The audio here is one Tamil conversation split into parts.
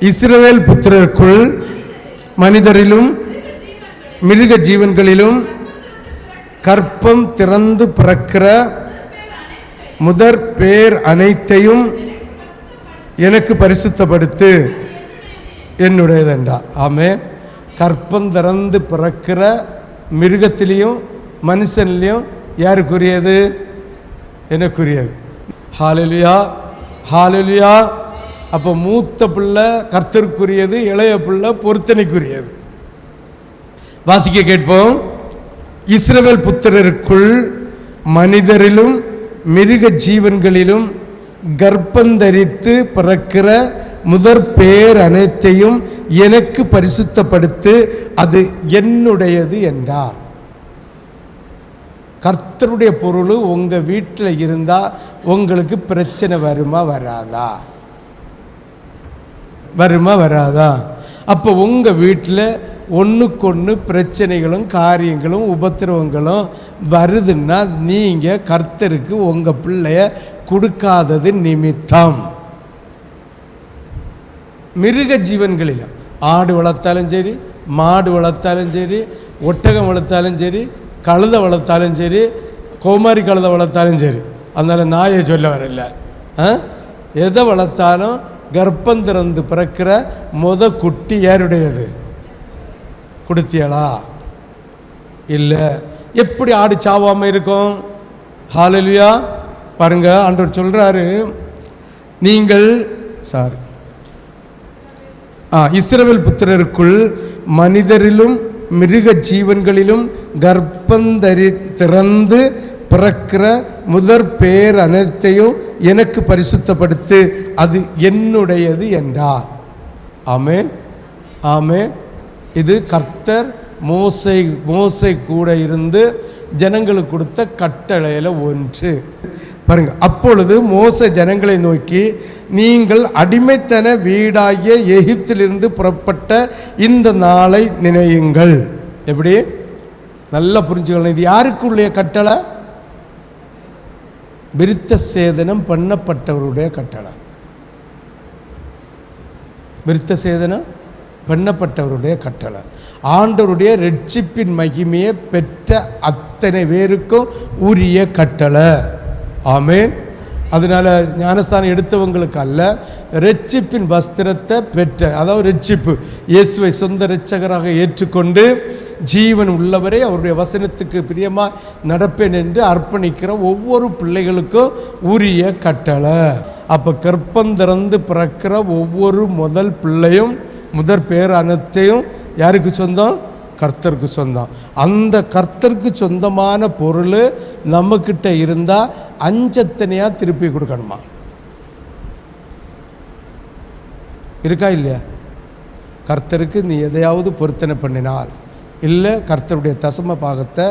இஸ்ரவேல் புத்திரருக்குள் மனிதரிலும் மிருக ஜீவன்களிலும் கற்பம் திறந்து பிறக்கிற முதற் பேர் அனைத்தையும் எனக்கு பரிசுத்தப்படுத்து. என்னுடையதென்றா. ஆமே கற்பம் திறந்து பிறக்கிற மிருகத்திலையும் மனுஷன்லையும் யாருக்குரியது? எனக்குரியது. ஹாலலியா ஹாலலியா அப்போ மூத்த பிள்ளை கர்த்தருக்குரியது இளைய பிள்ளை பொருத்தனைக்குரியது. வாசிக்க கேட்போம். இஸ்ரவேல் புத்திரருக்குள் மனிதரிலும் மிருக ஜீவன்களிலும் கர்ப்பந்தரித்து பிறக்கிற முதற் பேர் அனைத்தையும் எனக்கு பரிசுத்தப்படுத்து அது என்னுடையது என்றார். கர்த்தருடைய பொருள் உங்கள் வீட்டில் இருந்தால் உங்களுக்கு பிரச்சனை வருமா வராதா? வருமா வராதா? அப்போ உங்கள் வீட்டில் ஒன்றுக்கொன்று பிரச்சனைகளும் காரியங்களும் உபத்திரவங்களும் வருதுன்னா நீங்கள் கர்த்தருக்கு உங்கள் பிள்ளைய கொடுக்காதது நிமித்தம். மிருக ஜீவன்களில் ஆடு வளர்த்தாலும் சரி மாடு வளர்த்தாலும் சரி ஒட்டகம் வளர்த்தாலும் சரி கழுதை வளர்த்தாலும் சரி கோமாரி கழுதை வளர்த்தாலும் சரி. அதனால நாயை சொல்ல வரல. ஆ? எதை வளர்த்தாலும் கர்ப்பம் திறந்து பிறக்கிற முத குட்டி யாருடையது? கொடுத்தியலா இல்லை. எப்படி ஆடு சாவாம இருக்கும்? ஹாலலியா பாருங்க ஆண்டவர் சொல்றாரு நீங்கள் சாரி ஆ இஸ்ரவேல் புத்திரருக்குள் மனிதரிலும் மிருக ஜீவன்களிலும் கர்ப்பந்தரி திறந்து பிறக்கிற முதற் பேர் அனைத்தையும் எனக்கு பரிசுத்தப்படுத்து அது என்னுடையது என்றார். ஆமேன். ஆமேன். இது கர்த்தர் மோசை மோசை கூட இருந்து ஜனங்களுக்கு கொடுத்த கட்டளையில் ஒன்று. பாருங்க அப்பொழுது மோச ஜனங்களை நோக்கி நீங்கள் அடிமைத்தன வீடாகிய எகிப்திலிருந்து புறப்பட்ட இந்த நாளை நினையுங்கள். எப்படி? நல்லா புரிஞ்சுக்கணும் இது யாருக்குள்ளே கட்டளை? விருத்த சேதனம் பண்ணப்பட்டவருடைய கட்டளை. விருத்த சேதனம் பண்ணப்பட்டவருடைய கட்டளை. ஆண்டவருடைய ரட்சிப்பின் மகிமையை பெற்ற அத்தனை பேருக்கும் உரிய கட்டளை. ஆமேன். அதனால் ஞானஸ்தானம் எடுத்தவங்களுக்கு அல்ல ரட்சிப்பின் வஸ்திரத்தை பெற்ற அதாவது ரட்சிப்பு இயேசுவை சொந்த ரட்சகராக ஏற்றுக்கொண்டு ஜீவன் உள்ளவரை அவருடைய வசனத்துக்கு பிரியமாக நடப்பேன் என்று அர்ப்பணிக்கிற ஒவ்வொரு பிள்ளைகளுக்கும் உரிய கட்டளை. அப்போ கற்பம் திறந்து பிறக்கிற ஒவ்வொரு முதல் பிள்ளையும் முதற் பேர் அனைத்தையும் யாருக்கு சொந்தம்? கர்த்தருக்கு சொந்தம். அந்த கர்த்தருக்கு சொந்தமான பொருள் நம்மக்கிட்ட இருந்தால் அஞ்சத்தனையாக திருப்பி கொடுக்கணுமா? இருக்கா இல்லையா? கர்த்தருக்கு நீ எதையாவது பொருத்தனை பண்ணினால். இல்லை கர்த்தருடைய தசம பாகத்தை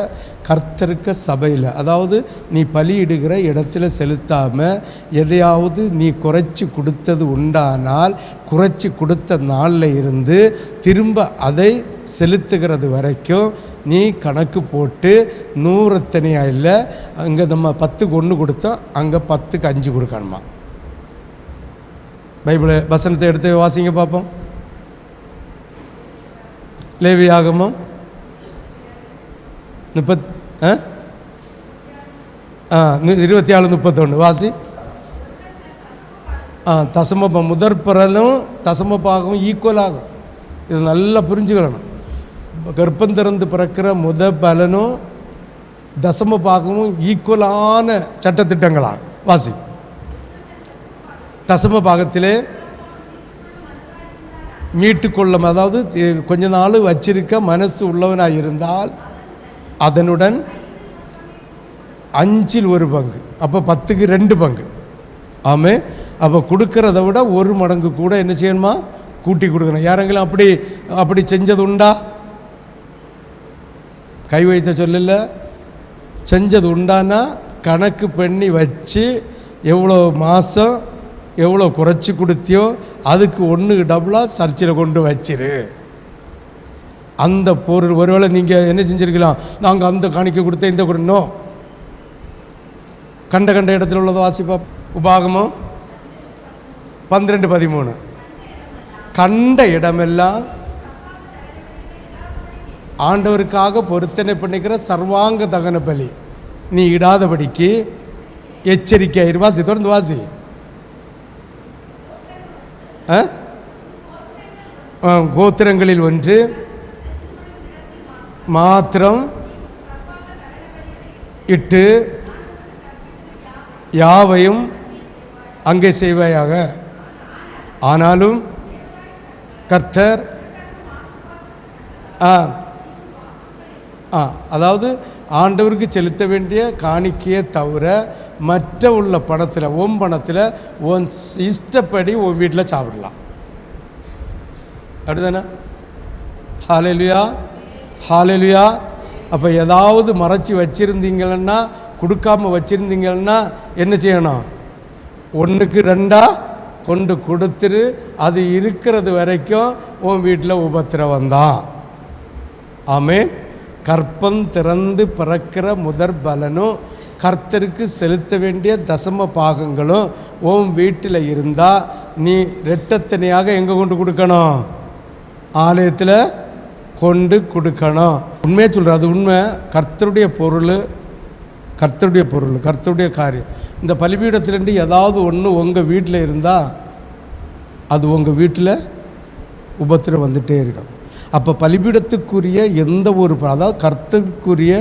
கர்த்தருக்க சபையில். அதாவது நீ பலியிடுகிற இடத்துல செலுத்தாமல் எதையாவது நீ குறைச்சி கொடுத்தது உண்டானால் குறைச்சி கொடுத்த நாளில் இருந்து திரும்ப அதை செலுத்துகிறது வரைக்கும் நீ கணக்கு போட்டு நூறத்தனையா இல்லை அங்கே நம்ம பத்துக்கு ஒன்று கொடுத்தோம் அங்கே பத்துக்கு அஞ்சு கொடுக்கணுமா? பைபிளை வசனத்தை எடுத்து வாசிங்க பார்ப்போம். லேவியாகமும் முப்பத் ஆ? ஆ இருபத்தி ஆறு முப்பத்தொன்று வாசி. ஆ தசம ப- முதற் பிறலும் தசம பாகம் ஈக்குவல் ஆகும். இது நல்லா புரிஞ்சுக்கணும். கர்ப்பம் திறந்து பிறக்கிற முத பலனும் தசம பாகமும் ஈக்குவலான சட்டத்திட்டங்களாக வாசி. தசம பாகத்திலே மீட்டுக்கொள்ளும் அதாவது கொஞ்ச நாள் வச்சிருக்க மனசு உள்ளவனாக இருந்தால் அதனுடன் அஞ்சில் ஒரு பங்கு அப்போ பத்துக்கு ரெண்டு பங்கு. ஆமே அப்போ கொடுக்கறத விட ஒரு மடங்கு கூட என்ன செய்யணுமா? கூட்டி கொடுக்கணும். யாரெങ്കിലും அப்படி அப்படி செஞ்சது உண்டா? கை வைத்த சொல்லல செஞ்சது உண்டானா கணக்கு பண்ணி வச்சு எவ்வளோ மாதம் எவ்வளோ குறைச்சி கொடுத்தியோ அதுக்கு ஒன்று டபுளாக சர்ச்சில் கொண்டு வச்சிரு. அந்த பொருள் ஒருவேளை நீங்கள் என்ன செஞ்சுருக்கலாம்? நாங்கள் அந்த காணிக்கை கொடுத்த இந்த கொடுனோம் கண்ட கண்ட இடத்துல உள்ளதை வாசிப்பா உபாகமம் பன்னிரெண்டு பதிமூணு. கண்ட இடமெல்லாம் ஆண்டவருக்காக பொருத்தனை பண்ணிக்கிற சர்வாங்க தகன பலி. நீ இடாதபடிக்கு எச்சரிக்கை வாசி தொடர்ந்து வாசி. ஆ? ஆ, கோத்திரங்களில் ஒன்று மாத்திரம் இட்டு யாவையும் அங்கே செய்வாயாக. ஆனாலும் கர்த்தர் ஆ ஆ அதாவது ஆண்டவருக்கு செலுத்த வேண்டிய காணிக்கையை தவிர மற்ற உள்ள பணத்தில் ஓம் பணத்தில் உன் இஷ்டப்படி உன் வீட்டில் சாப்பிடலாம். அப்படிதானே? Hallelujah hallelujah. அப்போ ஏதாவது மறைச்சி வச்சுருந்தீங்கன்னா கொடுக்காம வச்சுருந்தீங்கன்னா என்ன செய்யணும்? ஒன்றுக்கு ரெண்டாக கொண்டு கொடுத்துரு அது இருக்கிறது வரைக்கும் உன் வீட்டில் உபத்திரவம் தான். ஆமே கற்பம் திறந்து பிறக்கிற முதற் பலனும் கர்த்தருக்கு செலுத்த வேண்டிய தசம பாகங்களும் உன் வீட்டில் இருந்தால் நீ ரெட்டத்தனையாக எங்கே கொண்டு கொடுக்கணும்? ஆலயத்தில் கொண்டு கொடுக்கணும். உண்மையை சொல்கிறேன் அது உண்மை. கர்த்தருடைய பொருள் கர்த்தருடைய பொருள் கர்த்தருடைய காரியம். இந்த பலிபீடத்துலேருந்து ஏதாவது ஒன்று உங்கள் வீட்டில் இருந்தால் அது உங்கள் வீட்டில் உபத்திரம் வந்துகிட்டே இருக்கும். அப்போ பலிபீடத்துக்குரிய எந்த ஒரு அதாவது கர்த்தருக்குரிய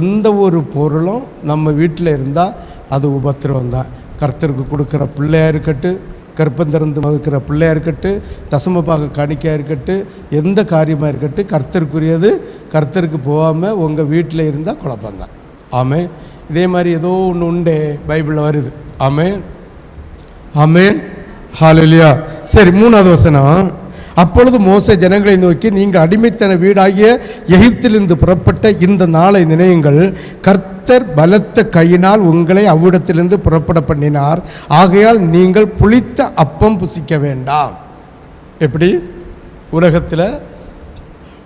எந்த ஒரு பொருளும் நம்ம வீட்டில் இருந்தால் அது உபத்திரம் தான் கர்த்தருக்கு கொடுக்குற பிள்ளையாக இருக்கட்டும் கற்பம் திறந்து வகுக்கிற பிள்ளையா இருக்கட்டும் தசமபாக காணிக்கையாக இருக்கட்டும் எந்த காரியமாக இருக்கட்டும் கர்த்தருக்குரியது கர்த்தருக்கு போகாமல் உங்கள் வீட்டில் இருந்தால் குழப்பந்தான் ஆமே இதே மாதிரி ஏதோ ஒன்று உண்டே பைபிளில் வருது. ஆமேன். ஆமேன். ஹால் இல்லையா சரி மூணாவது வசனம். அப்பொழுது மோச ஜனங்களை நோக்கி நீங்கள் அடிமைத்தன வீடாகிய எகிப்திலிருந்து புறப்பட்ட இந்த நாளை நினையுங்கள். கர்த்தர் பலத்த கையினால் உங்களை அவ்விடத்திலிருந்து புறப்பட பண்ணினார். ஆகையால் நீங்கள் புளித்த அப்பம் புசிக்க வேண்டாம். எப்படி? உலகத்தில்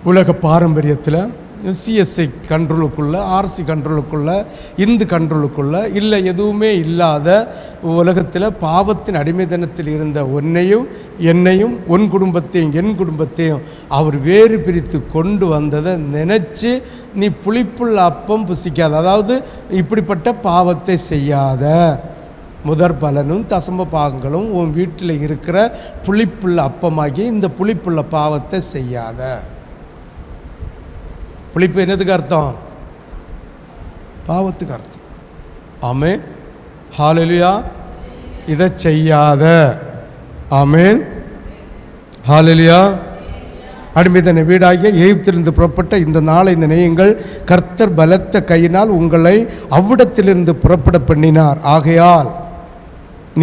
உலக பாரம்பரியத்தில் சிஎஸ்ஐ கண்ட்ரோலுக்குள்ள ஆர்சி கண்ட்ரோலுக்குள்ள இந்து கண்ட்ரோலுக்குள்ள இல்லை எதுவுமே இல்லாத உலகத்தில் பாவத்தின் அடிமைத்தனத்தில் இருந்த உன்னையும் என்னையும் உன் குடும்பத்தையும் என் குடும்பத்தையும் அவர் வேறு பிரித்து கொண்டு வந்ததை நினச்சி நீ புளிப்புள்ள அப்பம் புசிக்காத. அதாவது இப்படிப்பட்ட பாவத்தை செய்யாத. முதற் பலனும் தசம பாகங்களும் உன் வீட்டில் இருக்கிற புளிப்புள்ள அப்பமாகி இந்த புளிப்புள்ள பாவத்தை செய்யாத. புளிப்பு என்னதுக்கு அர்த்தம்? பாவத்துக்கு அர்த்தம். ஆமே ஹாலலியா இதை செய்யாத. ஆமேன். ஹாலெலுயா அடிமைத்தனை வீடாகிய எகிப்திலிருந்து புறப்பட்ட இந்த நாளை நினையுங்கள் கர்த்தர் பலத்த கையினால் உங்களை அவ்விடத்திலிருந்து புறப்பட பண்ணினார். ஆகையால்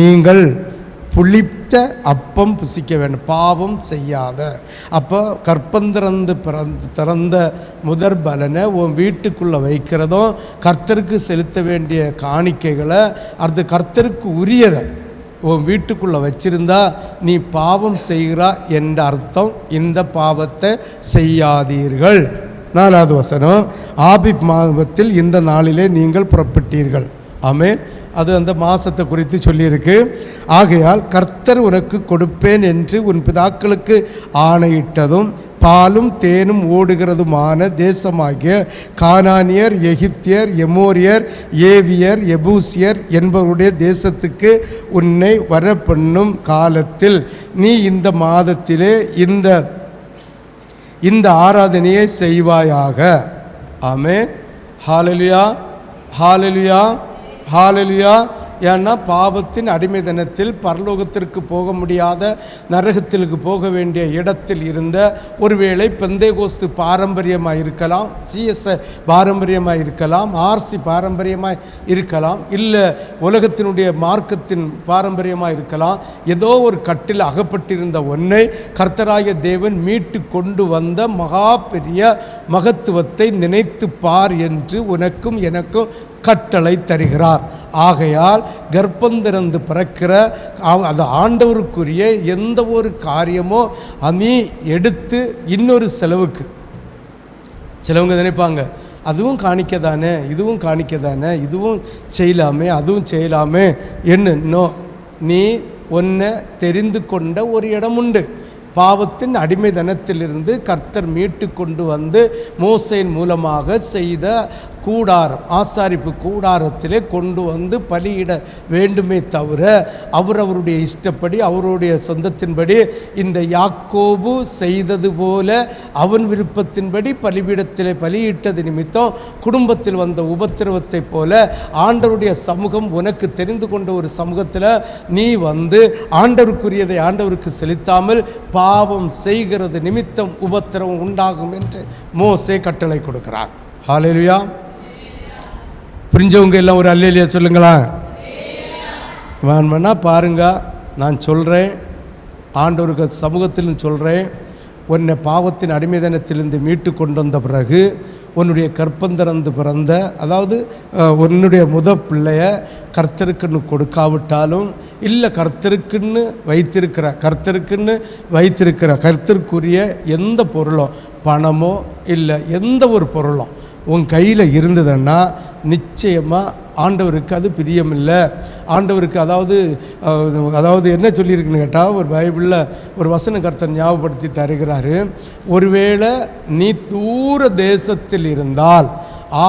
நீங்கள் அப்பம் புசிக்க வேண்டும் பாவம் செய்யாத. அப்போ கற்பந்திறந்து பிறந்து திறந்த முதற் பலனை உன் வீட்டுக்குள்ளே வைக்கிறதும் கர்த்தருக்கு செலுத்த வேண்டிய காணிக்கைகளை அது கர்த்தருக்கு உரியதை உன் வீட்டுக்குள்ளே வச்சிருந்தா நீ பாவம் செய்கிறா என்ற அர்த்தம் இந்த பாவத்தை செய்யாதீர்கள். நாலாவது வசனம் ஆபிப் மாதத்தில் இந்த நாளிலே நீங்கள் புறப்பட்டீர்கள். ஆமென். அது அந்த மாசத்தை குறித்து சொல்லியிருக்கு. ஆகையால் கர்த்தர் உனக்கு கொடுப்பேன் என்று உன் பிதாக்களுக்கு ஆணையிட்டதும் பாலும் தேனும் ஓடுகிறதுமான தேசமாகிய கானானியர் எகிப்தியர் எமோரியர் ஏவியர் எபூசியர் என்பவருடைய தேசத்துக்கு உன்னை வரப்பண்ணும் காலத்தில். நீ இந்த மாதத்திலே இந்த இந்த ஆராதனையை செய்வாயாக. ஆமே ஹாலலியா ஹாலலியா ஹாலலியா. ஏன்னா பாவத்தின் அடிமை தினத்தில் பரலோகத்திற்கு போக முடியாத நரகத்திற்கு போக வேண்டிய இடத்தில் இருந்த ஒருவேளை பெந்தேகோஸ்து பாரம்பரியமாக இருக்கலாம் சிஎஸ்ஐ பாரம்பரியமாக இருக்கலாம் ஆர்சி பாரம்பரியமாக இருக்கலாம் இல்லை உலகத்தினுடைய மார்க்கத்தின் பாரம்பரியமாக இருக்கலாம் ஏதோ ஒரு கட்டில் அகப்பட்டிருந்த ஒன்றை கர்த்தராய தேவன் மீட்டு கொண்டு வந்த மகா பெரிய மகத்துவத்தை நினைத்து பார் என்று உனக்கும் எனக்கும் கட்டளை தருகிறார். ஆகையால் கர்ப்பந்திறந்து பிறக்கிற அந்த ஆண்டவருக்குரிய எந்த ஒரு காரியமோ நீ எடுத்து இன்னொரு செலவுக்கு. சிலவங்க நினைப்பாங்க அதுவும் காணிக்க தானே இதுவும் காணிக்க தானே இதுவும் செய்யலாமே அதுவும் செய்யலாமே. என்னோ? நீ. ஒன்றை தெரிந்து கொண்ட ஒரு இடம் உண்டு. பாவத்தின் அடிமைதனத்திலிருந்து கர்த்தர் மீட்டு கொண்டு வந்து மோசையின் மூலமாக செய்த கூடாரம் ஆசாரிப்பு கூடாரத்திலே கொண்டு வந்து பலியிட வேண்டுமே தவிர அவர் அவருடைய இஷ்டப்படி அவருடைய சொந்தத்தின்படி இந்த யாக்கோபு செய்தது போல அவன் விருப்பத்தின்படி பலிபீடத்திலே பலியிட்டது நிமித்தம் குடும்பத்தில் வந்த உபத்திரவத்தை போல ஆண்டவருடைய சமூகம் உனக்கு தெரிந்து கொண்ட ஒரு சமூகத்தில் நீ வந்து ஆண்டவருக்குரியதை ஆண்டவருக்கு செலுத்தாமல் பாவம் செய்கிறது நிமித்தம் உபத்திரவம் உண்டாகும் என்று மோசே கட்டளை கொடுக்கிறார். ஹalleluya. புரிஞ்சவங்க எல்லாம் ஒரு அல்லேலியா சொல்லுங்களேன் வேணுமென்னா பாருங்க நான் சொல்கிறேன் ஆண்டவர்கள் சமூகத்தில் சொல்கிறேன் உன்னை பாவத்தின் அடிமைதனத்திலிருந்து மீட்டு கொண்டு வந்த பிறகு உன்னுடைய கற்பந்திறந்து பிறந்த அதாவது உன்னுடைய முத பிள்ளைய கர்த்தருக்குன்னு கொடுக்காவிட்டாலும் இல்லை கர்த்தருக்குன்னு வைத்திருக்கிற கர்த்தருக்குன்னு வைத்திருக்கிற கர்த்தருக்குரிய எந்த பொருளோ பணமோ இல்லை எந்த ஒரு பொருளும் உன் கையில் இருந்ததுன்னா நிச்சயமாக ஆண்டவருக்கு அது பிரியமில்லை. ஆண்டவருக்கு அதாவது அதாவது என்ன சொல்லியிருக்குன்னு கேட்டால் ஒரு பைபிளில் ஒரு வசன கர்த்தர் ஞாபகப்படுத்தி தருகிறாரு. ஒருவேளை நீ தூர தேசத்தில் இருந்தால்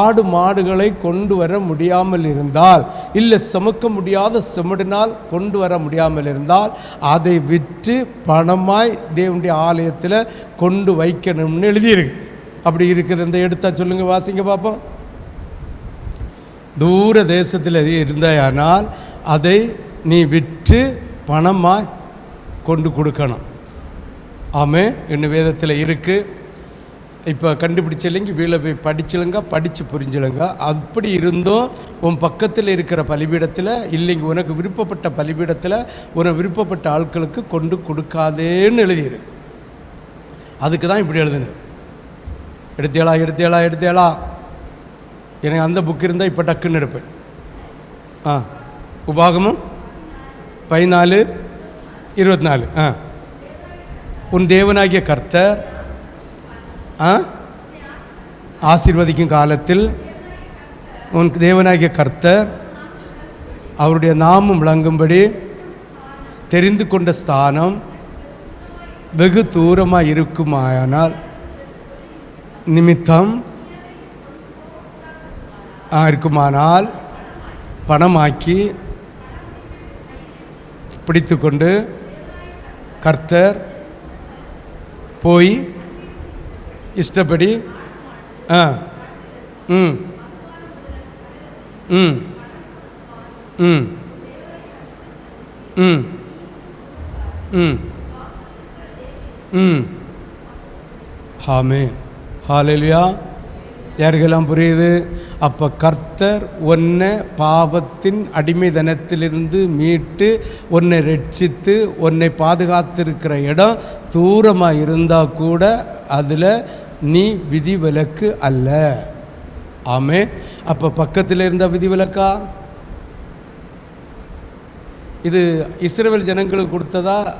ஆடு மாடுகளை கொண்டு வர முடியாமல் இருந்தால் இல்லை சுமக்க முடியாத செமடினால் கொண்டு வர முடியாமல் இருந்தால் அதை விற்று பணமாய் தேவனுடைய ஆலயத்தில் கொண்டு வைக்கணும்னு எழுதியிருக்கு. அப்படி இருக்கிற எடுத்தா சொல்லுங்க வாசிங்க பார்ப்போம். தூர தேசத்தில் இருந்தாயானால் அதை நீ விற்று பணமாக கொண்டு கொடுக்கணும். ஆமே இன்னும் வேதத்தில் இருக்குது இப்போ கண்டுபிடிச்சில்லைங்க வீழ போய் படிச்சிலுங்க படித்து புரிஞ்சிலுங்க அப்படி இருந்தும் உன் பக்கத்தில் இருக்கிற பலிபீடத்தில் இல்லைங்க உனக்கு விருப்பப்பட்ட பலிபீடத்தில் உனக்கு விருப்பப்பட்ட ஆட்களுக்கு கொண்டு கொடுக்காதேன்னு எழுதியிரு. அதுக்கு தான் இப்படி எழுதுனு எடுத்தேளா எடுத்தேளா எடுத்தேளா. எனக்கு அந்த புக் இருந்தால் இப்போ டக்குன்னு எடுப்பேன். ஆ உபாகமம் பதினாலு இருபத்தி நாலு ஆ. உன் தேவனாகிய கர்த்தர் ஆ ஆசீர்வதிக்கும் காலத்தில் உன் தேவனாகிய கர்த்தர் அவருடைய நாமம் விளங்கும்படி தெரிந்து கொண்ட ஸ்தானம் வெகு தூரமாக இருக்குமாயானால் நிமித்தம் இருக்குமானால் பணமாக்கி பிடித்துக்கொண்டு கர்த்தர் போய் இஷ்டப்படி ஆ ம் ம் ம் ம் ம் ம். ஹாமே ஹாலேலியா யாருக்கெல்லாம் புரியுது? அப்போ கர்த்தர் ஒன்றை பாவத்தின் அடிமைதனத்திலிருந்து மீட்டு உன்னை ரட்சித்து உன்னை பாதுகாத்திருக்கிற இடம் தூரமாக இருந்தால் கூட அதில் நீ விதிவிலக்கு அல்ல. ஆமே அப்போ பக்கத்தில் இருந்த விதிவிலக்கா? இது இஸ்ரேல் ஜனங்களுக்கு கொடுத்ததா?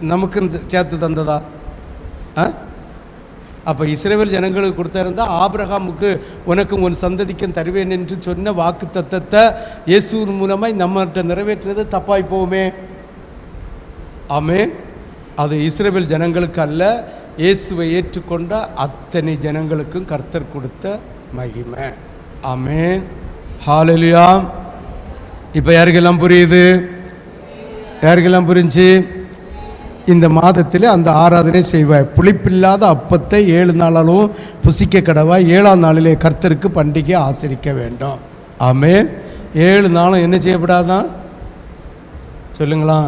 நமக்கு சேர்த்து தந்ததா? ஆ? அப்போ இஸ்ரவேல் ஜனங்களுக்கு கொடுத்திருந்தா ஆபிரகாமுக்கு உனக்கும் உன் சந்ததிக்கும் தருவேன் என்று சொன்ன வாக்கு தத்தத்தை இயேசுவின் மூலமாக நம்மகிட்ட நிறைவேற்றுறது தப்பாய் போகுமே. ஆமே அது இஸ்ரவேல் ஜனங்களுக்கு அல்ல இயேசுவை ஏற்றுக்கொண்ட அத்தனை ஜனங்களுக்கும் கர்த்தர் கொடுத்த மகிமை. ஆமென். ஹாலலியா இப்போ யாருக்கெல்லாம் புரியுது? யாருக்கெல்லாம் புரிஞ்சு? இந்த மாதத்தில் அந்த ஆராதனை செய்வாய். புளிப்பில்லாத அப்பத்தை ஏழு நாளாலும் புசிக்க கடவாய். ஏழாம் நாளிலே கர்த்தருக்கு பண்டிகை ஆசரிக்க வேண்டும். ஆமே ஏழு நாளும் என்ன செய்யப்படாதான்? சொல்லுங்களா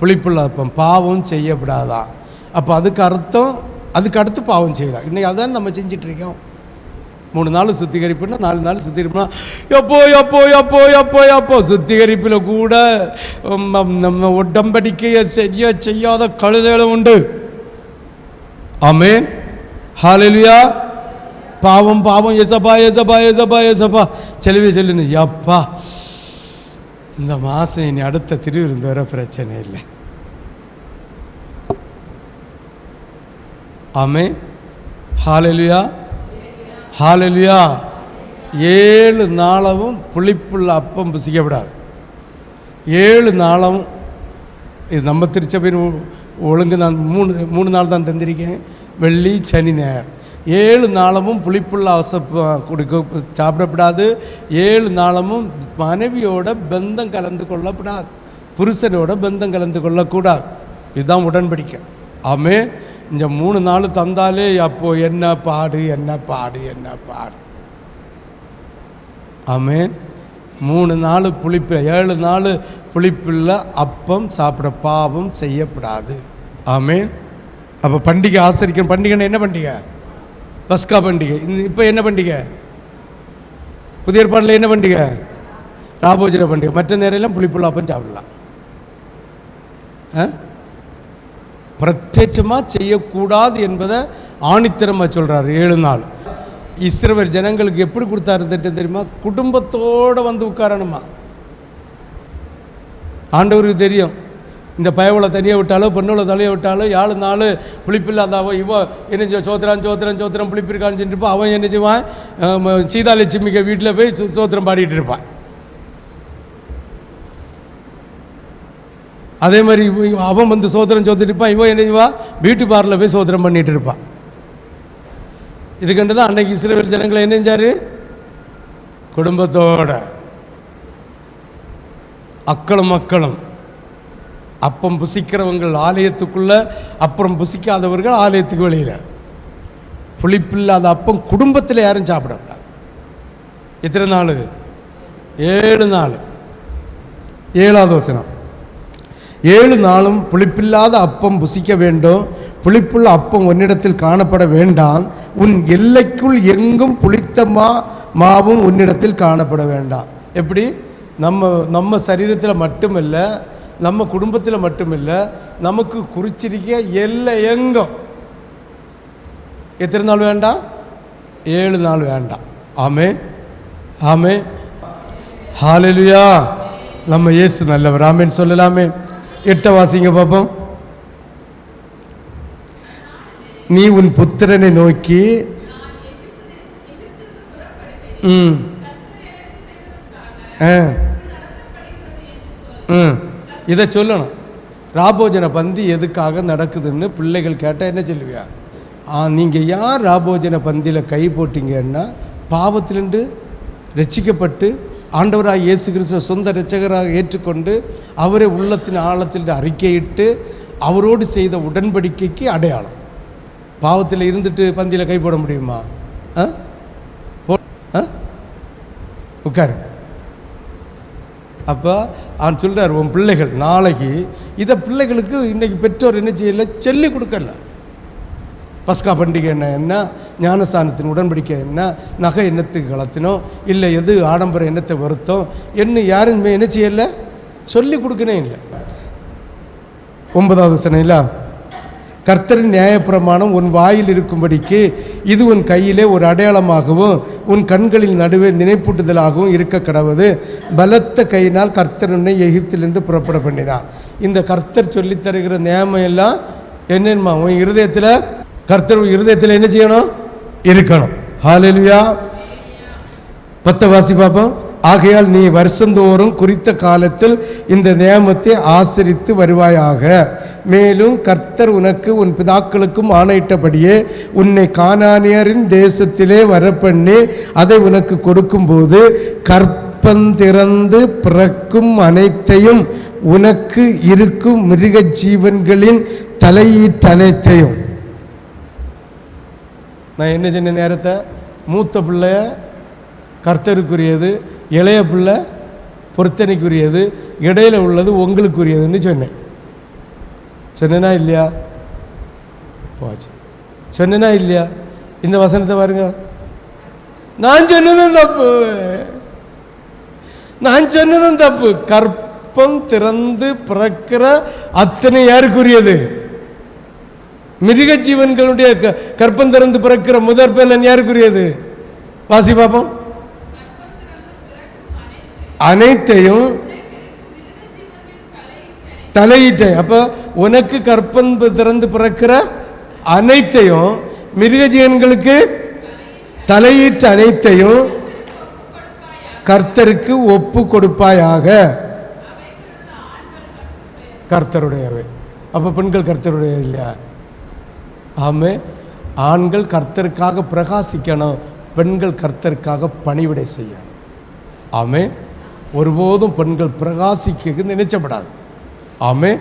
புளிப்புள்ள அப்பம். பாவம் செய்யப்படாதான். அப்போ அதுக்கு அர்த்தம் அதுக்கு அடுத்து பாவம் செய்யலாம். இன்னைக்கு அதான் நம்ம செஞ்சிட்ருக்கோம் இருக்கோம். மூணு நாள் சுத்திகரிப்புனா நாலு நாள் சுத்திகரிப்புனா எப்போ எப்போ எப்போ எப்போ எப்போ சுத்திகரிப்பில் கூட நம்ம உடம்படிக்கையை செய்ய செய்யாத கழுதைகளும் உண்டு. ஆமேன். ஹalleluya. பாவம் பாவம் எசப்பா எசப்பா எசப்பா எசப்பா செலவே சொல்லுன்னு எப்பா இந்த மாதம் இனி அடுத்த திருவிருந்து பிரச்சனை இல்லை. ஆமே ஹalleluya. ஹாலலியா ஏழு நாளவும் புளிப்புள்ள அப்பம் புசிக்கப்படாது. ஏழு நாளும் இது நம்ம திருச்சபையின் ஒழுங்கு நான் மூணு மூணு நாள் தான் தந்திருக்கேன். வெள்ளி சனி ஞாயிறு. ஏழு நாளமும் புளிப்புள்ள அவசப்ப கொடுக்க சாப்பிடக்கூடாது ஏழு நாளமும் மனைவியோட பந்தம் கலந்து கொள்ளக்கூடாது புருஷனோட பந்தம் கலந்து கொள்ளக்கூடாது. இதுதான் உடன்படிக்கை. ஆமே இந்த மூணு நாள் தந்தாலே அப்போ என்ன பாடு என்ன பாடு என்ன பாடு. ஆமென். மூணு நாள் புளிப்பு ஏழு நாள் புளிப்புள்ள அப்பம் சாப்பிட பாவம் செய்யப்படாது. ஆமேன். அப்போ பண்டிகை ஆசரிக்கணும். பண்டிகைன்னா என்ன பண்டிகை? பஸ்கா பண்டிகை. இப்போ என்ன பண்டிகை? புதிய ஏற்பாடில் என்ன பண்டிகை? ராபோஜன பண்டிகை. மற்ற நேரம் எல்லாம் புளிப்புள்ள அப்பம் சாப்பிடலாம். ஆ? பிரத்யட்சமாக செய்யக்கூடாது என்பதை ஆணித்தரமாக சொல்கிறார் ஏழு நாள். இஸ்ரவர் ஜனங்களுக்கு எப்படி கொடுத்தாரு திட்டம் தெரியுமா? குடும்பத்தோடு வந்து உட்காரணுமா? ஆண்டவருக்கு தெரியும். இந்த பயவளை தனியாக விட்டாலோ பொண்ணோட தலையை விட்டாலோ ஏழு நாள் புளிப்பில்லாதாவோ இவன் என்ன செய்வா, சோத்திரம் சோத்திரம் சோத்திரம் புளிப்பிருக்கான்னு சொல்லிட்டு அவன் என்ன செய்வான்? அஹ், சீதாலட்சுமிக்கு வீட்டில் போய் சோத்திரம் பாடிட்டு இருப்பான். அதே மாதிரி அவன் வந்து சோதனம் சோத்திட்டு இருப்பான். இவன் என்ன செய்வா? வீட்டு பாரில் போய் சோதனம் பண்ணிட்டு இருப்பான். இதுக்கண்டு தான் அன்னைக்கு இஸ்ரேல் ஜனங்களை என்ன செஞ்சார்? குடும்பத்தோட. அக்களும் மக்களும். அப்பம் புசிக்கிறவங்கள் ஆலயத்துக்குள்ள அப்புறம் புசிக்காதவர்கள் ஆலயத்துக்கு வெளியில். புளிப்பில்லாத அப்பம் குடும்பத்தில் யாரும் சாப்பிடக்கூடாது எத்தனை நாள்? ஏழு நாள். ஏழாவது வசனம். ஏழு நாளும் புளிப்பில்லாத அப்பம் புசிக்க வேண்டும். புளிப்புள்ள அப்பம் உன்னிடத்தில் காணப்பட வேண்டாம். உன் எல்லைக்குள் எங்கும் புளித்த மா மாவும் உன்னிடத்தில் காணப்பட வேண்டாம். எப்படி? நம்ம நம்ம சரீரத்தில் மட்டுமில்ல நம்ம குடும்பத்தில் மட்டுமில்ல நமக்கு குறிச்சிருக்க எல்லை எங்கும்? எத்தனை நாள் வேண்டாம்? ஏழு நாள் வேண்டாம். ஆமே ஆமே ஹalleluya. நம்ம இயேசு நல்லவர். ஆமேன்னு சொல்லலாமே. எட்ட வாசிங்க பாப்போம். நீ உன் புத்திரனை நோக்கி ம் ஆ ம் இதை சொல்லணும். ராபோஜன பந்தி எதுக்காக நடக்குதுன்னு பிள்ளைகள் கேட்டால் என்ன சொல்லுவியா? ஆ நீங்கள் யார் ராபோஜன பந்தியில் கை போட்டிங்கன்னா பாவத்திலிருந்து ரட்சிக்கப்பட்டு ஆண்டவராக இயேசு கிறிஸ்துவ சொந்த இரட்சகராக ஏற்றுக்கொண்டு அவரை உள்ளத்தின் ஆழத்தில் அறிக்கையிட்டு அவரோடு செய்த உடன்படிக்கைக்கு அடையாளம். பாவத்தில் இருந்துட்டு பந்தியில் கை போட முடியுமா? ஆ? ஆ? உட்காரு. அப்போ அவன் சொல்கிறார் உன் பிள்ளைகள் நாளைக்கு இதை பிள்ளைகளுக்கு இன்றைக்கி பெற்றோர் என்ன செய்யலை? சொல்லி கொடுக்கல. பஸ்கா பண்டிகை என்ன என்ன? ஞானஸ்தானத்தின் உடன்படிக்கை என்ன? நகை எண்ணத்துக்கு கலத்தினோம் இல்லை எது ஆடம்பர எண்ணத்தை வருத்தம் என்ன யாருமே என்ன செய்யல? சொல்லி கொடுக்கனே இல்லை. ஒன்பதாவது வசனையில கர்த்தரின் நியாயப்பிரமாணம் உன் வாயில் இருக்கும்படிக்கு இது உன் கையிலே ஒரு அடையாளமாகவும் உன் கண்களின் நடுவே நினைப்பூட்டுதலாகவும் இருக்க கடவுது பலத்த கையினால் கர்த்தர் உன்னை எகிப்திலிருந்து புறப்பட பண்ணினார். இந்த கர்த்தர் சொல்லித் தருகிற நியமம் எல்லாம் என்னென்னமா உன் இருதயத்தில் கர்த்தர் இருதயத்தில் என்ன செய்யணும்? இருக்கணும். ஹாலெலுயா பத்த வாசி பார்ப்போம். ஆகையால் நீ வருஷந்தோறும் குறித்த காலத்தில் இந்த நியமத்தை ஆசரித்து வருவாயாக. மேலும் கர்த்தர் உனக்கு உன் பிதாக்களுக்கும் ஆணையிட்டபடியே உன்னை கானானியரின் தேசத்திலே வரப்பண்ணி அதை உனக்கு கொடுக்கும்போது கற்பந்திறந்து பிறக்கும் அனைத்தையும் உனக்கு இருக்கும் மிருக ஜீவன்களின் தலையீட்டனைத்தையும். நான் என்ன சொன்ன நேரத்தை? மூத்த பிள்ளைய கர்த்தருக்குரியது இளைய பிள்ளை பொருத்தனைக்குரியது இடையில உள்ளது உங்களுக்குரியதுன்னு சொன்னேன். சொன்னேனா இல்லையா? போச்சு. சொன்னேனா இல்லையா? இந்த வசனத்தை பாருங்க. நான் சொன்னதும் தப்பு. நான் சொன்னதும் தப்பு. கற்பம் திறந்து பிறக்கிற அத்தனை யாருக்குரியது? மிருக ஜீவன்களுடைய க- கற்பம் திறந்து பிறக்கிற முதற் பலன் யாருக்குரியது? வாசி பாப்போம் அனைத்தையும் தலையீட்டை. அப்ப உனக்கு கற்பம் திறந்து பிறக்கிற அனைத்தையும் மிருக ஜீவன்களுக்கு தலையீட்டு அனைத்தையும் கர்த்தருக்கு ஒப்பு கொடுப்பாயாக. கர்த்தருடையவை. அப்போ பெண்கள் கர்த்தருடைய இல்லையா? ஆமே ஆண்கள் கர்த்தருக்காக பிரகாசிக்கணும் பெண்கள் கர்த்தருக்காக பணிவிடை செய்யணும். ஆமே ஒருபோதும் பெண்கள் பிரகாசிக்க நினைச்சப்படாது. ஆமே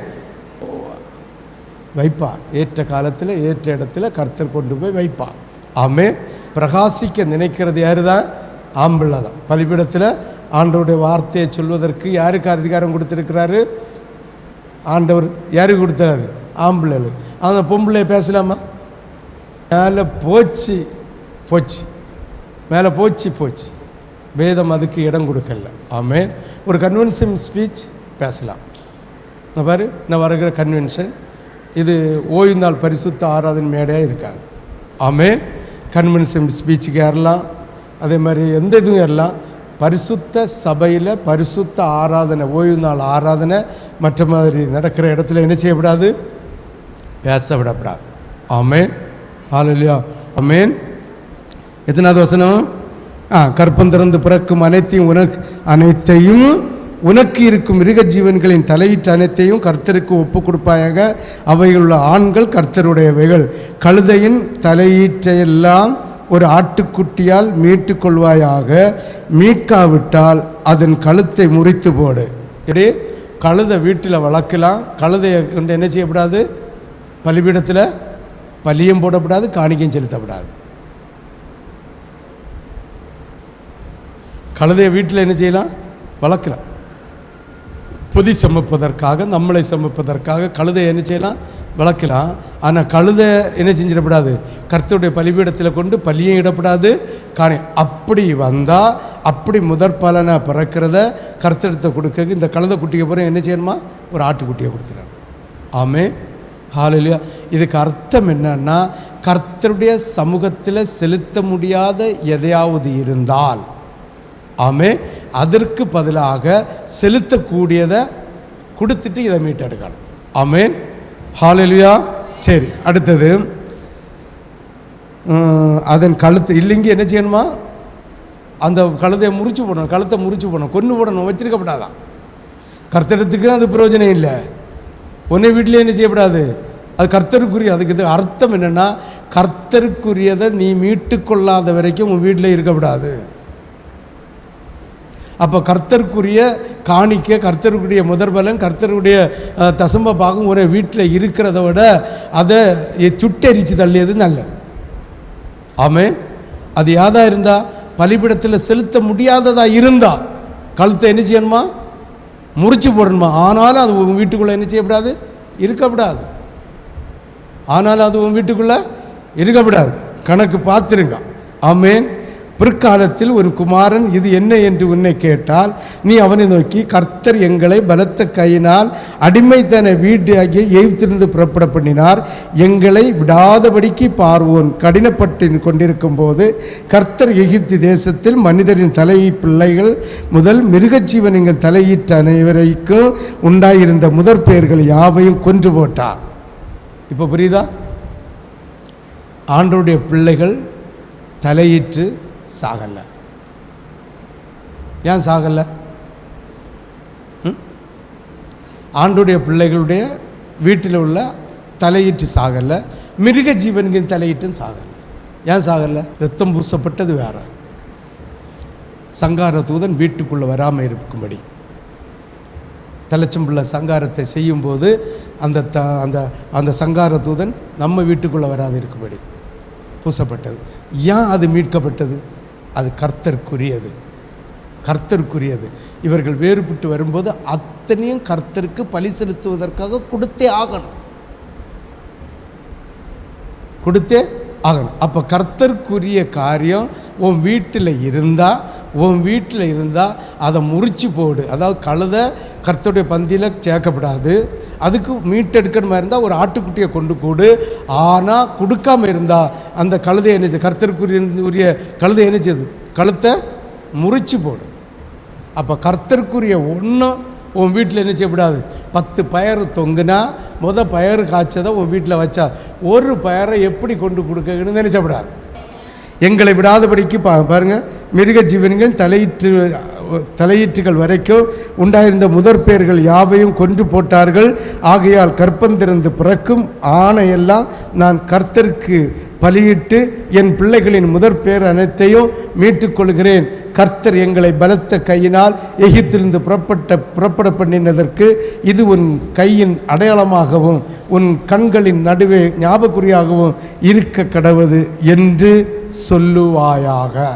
வைப்பார். ஏற்ற காலத்தில் ஏற்ற இடத்துல கர்த்தர் கொண்டு போய் வைப்பார். ஆமே பிரகாசிக்க நினைக்கிறது யார் தான் ஆம்பிள்ளை தான். பலிபிடத்தில் ஆண்டவருடைய வார்த்தையை சொல்வதற்கு யாருக்கு அதிகாரம் கொடுத்துருக்கிறாரு? ஆண்டவர் யாருக்கு கொடுத்தாரு? ஆம்பிள்ளைகளுக்கு அந்த பொம்பளை பேசலாமா? மேலே போச்சு போச்சு. மேலே போச்சு போச்சு. வேதம் அதுக்கு இடம் கொடுக்கல. ஆமே ஒரு கன்வென்ஷன் ஸ்பீச் பேசலாம். நான் பாரு நான் வருகிற கன்வென்ஷன் இது ஓய்வு நாள் பரிசுத்த ஆராதனை மேடையாக இருக்காது. ஆமே கன்வென்ஷன் ஸ்பீச்சுக்கு ஏறலாம். அதே மாதிரி எந்த இதுவும் ஏறலாம். பரிசுத்த சபையில் பரிசுத்த ஆராதனை ஓய்வு நாள் ஆராதனை மற்ற மாதிரி நடக்கிற இடத்துல என்ன செய்யக்கூடாது பேச விடக்கூடாது ஆமேன். இல்லையா ஆமேன். எத்தனாவது வசனம்? ஆ கற்பம் திறந்து பிறக்கும் அனைத்தையும் உனக்கு அனைத்தையும் உனக்கு இருக்கும் மிருக ஜீவன்களின் தலையீட்டு அனைத்தையும் கர்த்தருக்கு ஒப்பு கொடுப்பாயாக. அவைகளுள்ள ஆண்கள் கர்த்தருடையவைகள். கழுதையின் தலையீட்டையெல்லாம் ஒரு ஆட்டுக்குட்டியால் மீட்டு கொள்வாயாக. மீட்காவிட்டால் அதன் கழுத்தை முறித்து போடு. இப்படி கழுதை வீட்டில் வளர்க்கலாம். கழுதையை கொண்டு என்ன செய்யக்கூடாது பலிபீடத்தில் பலியும் போடக்கூடாது காணிக்கையும் செலுத்தக்கூடாது கழுதையை வீட்டில் என்ன செய்யலாம்? வளர்க்கலாம். பொதி சமைப்பதற்காக நம்மளை சமைப்பதற்காக கழுதையை என்ன செய்யலாம்? வளர்க்கலாம். ஆனால் கழுதை என்ன செஞ்சிடக்கூடாது கர்த்தருடைய பலிபீடத்தில் கொண்டு பலியும் இடப்படாது காணி. அப்படி வந்தால் அப்படி முதற் பலனை பிறக்கிறத கர்த்தடத்தை கொடுக்க இந்த கழுதை குட்டிக்கு பிறகு என்ன செய்யணுமா? ஒரு ஆட்டுக்குட்டியை கொடுத்துறாங்க ஆமே ஹாலையிலையா இதுக்கு அர்த்தம் என்னன்னா கர்த்தருடைய சமூகத்தில் செலுத்த முடியாத எதையாவது இருந்தால் ஆமே அதற்கு பதிலாக செலுத்தக்கூடியதை கொடுத்துட்டு இதை மீட்டெடுக்கணும். ஆமேன். ஹாலெலுயா. சரி அடுத்தது. அதன் கழுத்து இல்லைங்க என்ன செய்யணுமா? அந்த கழுத்தை முறிச்சு போடணும் கழுத்தை முறிச்சு போடணும் கொன்று போடணும் வச்சிருக்கப்படாதான். கர்த்தடத்துக்கு அது பிரயோஜனம் இல்லை. உன்னை வீட்டிலே என்ன செய்யப்படாது? அது கர்த்தருக்குரிய அதுக்கு இது அர்த்தம் என்னென்னா கர்த்தருக்குரியதை நீ மீட்டுக்கொள்ளாத வரைக்கும் உன் வீட்டில் இருக்கக்கூடாது அப்போ கர்த்தருக்குரிய காணிக்க கர்த்தருக்குரிய முதற்பலன் கர்த்தருடைய தசம்ப பாகம் ஒரு வீட்டில் இருக்கிறத விட அதை சுட்டெரித்து சுட்டெரிச்சு தள்ளியது நல்ல. ஆமே அது யாதாக இருந்தால் பலிபிடத்தில் செலுத்த முடியாததாக இருந்தால் கழுத்தை என்ன செய்யணுமா? முறிச்சு போடணுமா? ஆனாலும் அது உன் வீட்டுக்குள்ளே என்ன செய்யக்கூடாது இருக்கக்கூடாது ஆனாலும் அது உன் வீட்டுக்குள்ளே இருக்கக்கூடாது கணக்கு பார்த்துருங்க. ஆமேன். பிற்காலத்தில் உன் குமாரன் இது என்ன என்று உன்னை கேட்டால் நீ அவனை நோக்கி கர்த்தர் எங்களை பலத்த கையினால் அடிமைத்தன வீடு ஆகிய எய்த்திலிருந்து புறப்பட பண்ணினார். எங்களை விடாதபடிக்கு பார்வோன். கடினப்பட்டு கொண்டிருக்கும் போது கர்த்தர் எகிப்து தேசத்தில் மனிதரின் தலையை பிள்ளைகள் முதல் மிருகஜீவனிங்கள் தலையீட்டு அனைவரைக்கும் உண்டாயிருந்த முதற் பெயர்கள் யாவையும் கொன்று போட்டார். இப்போ புரியுதா? ஆண்டோடைய பிள்ளைகள் தலையிட்டு சாகலை. ஏன் சாகலை? ம்? ஆண்டுடைய பிள்ளைகளுடைய வீட்டில் உள்ள தலையீட்டு சாகலை. மிருக ஜீவன்களின் தலையீட்டும் சாகலை. ஏன் சாகலை? ரத்தம் பூசப்பட்டது வேற. சங்கார தூதன் வீட்டுக்குள்ளே வராமல் இருக்கும்படி. தலைச்சம்புள்ள சங்காரத்தை செய்யும்போது அந்த த அந்த அந்த சங்கார தூதன் நம்ம வீட்டுக்குள்ளே வராது இருக்கும்படி பூசப்பட்டது. ஏன் அது மீட்கப்பட்டது? அது கர்த்தருக்குரியது. கர்த்தருக்குரியது. இவர்கள் வேறுபட்டு வரும்போது அத்தனையும் கர்த்தருக்கு பலி செலுத்துவதற்காக கொடுத்தே ஆகணும். கொடுத்தே ஆகணும். அப்போ கர்த்தருக்குரிய காரியம் உன் வீட்டில் இருந்தால் உன் வீட்டில் இருந்தால் அதை முறிச்சு போடு. அதாவது கழுதை கர்த்தருடைய பந்தியில் சேர்க்கப்படாது. அதுக்கு மீட்டெடுக்கணுமா இருந்தால் ஒரு ஆட்டுக்குட்டியை கொண்டு கூடு. ஆனால் கொடுக்காம இருந்தால் அந்த கழுதை என்ன கர்த்தருக்குரிய உரிய கழுதை என்ன கழுத்தை முறிச்சு போடு. அப்போ கர்த்தருக்குரிய ஒன்றும் உன் வீட்டில் என்ன செய்யப்படாது? பத்து பயறு தொங்குனா முத பயறு காய்ச்சதை உன் வீட்டில் வச்சா. ஒரு பயரை எப்படி கொண்டு கொடுக்கணும்னு நினைச்சப்படாது எங்களை விடாதபடிக்கு பா பாருங்கள் மிருக ஜீவன்கள் தலையிட்டு தலையீட்டுகள் வரைக்கும் உண்டாயிருந்த முதற் பேர்கள் யாவையும் கொன்று போட்டார்கள். ஆகையால் கற்பந்திருந்து பிறக்கும் ஆணையெல்லாம் நான் கர்த்தருக்கு பலியிட்டு என் பிள்ளைகளின் முதற் பேர் அனைத்தையும் மீட்டுக்கொள்கிறேன் கர்த்தர் எங்களை பலத்த கையினால் எகிப்திலிருந்து புறப்பட்ட புறப்பட பண்ணினதற்கு இது உன் கையின் அடையாளமாகவும் உன் கண்களின் நடுவே ஞாபகுறியாகவும் இருக்க கடவுது என்று சொல்லுவாயாக.